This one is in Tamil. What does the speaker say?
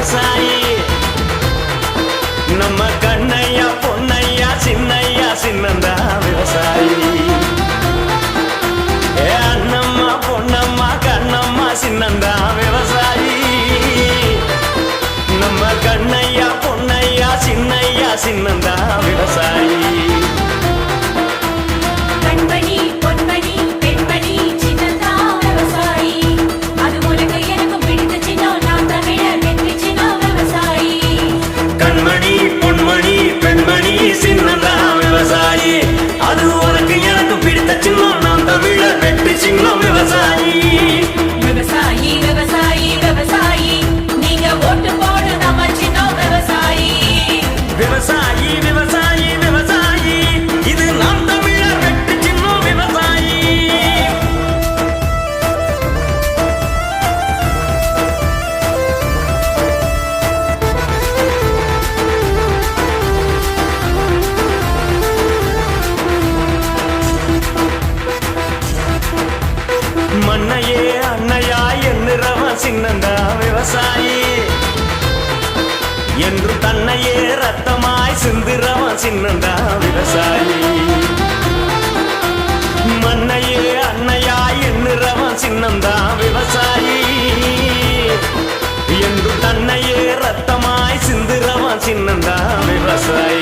I'm sorry. சின்னந்தா விவசாயி. என்று தன்னையே ரத்தமாய் சிந்திரவன் சின்னந்தா விவசாயி. மண்ணையே அன்னையாய் எண்ணுறவன் சின்னந்தா விவசாயி. என்று தன்னையே ரத்தமாய் சிந்திரவன் சின்னந்தா விவசாயி.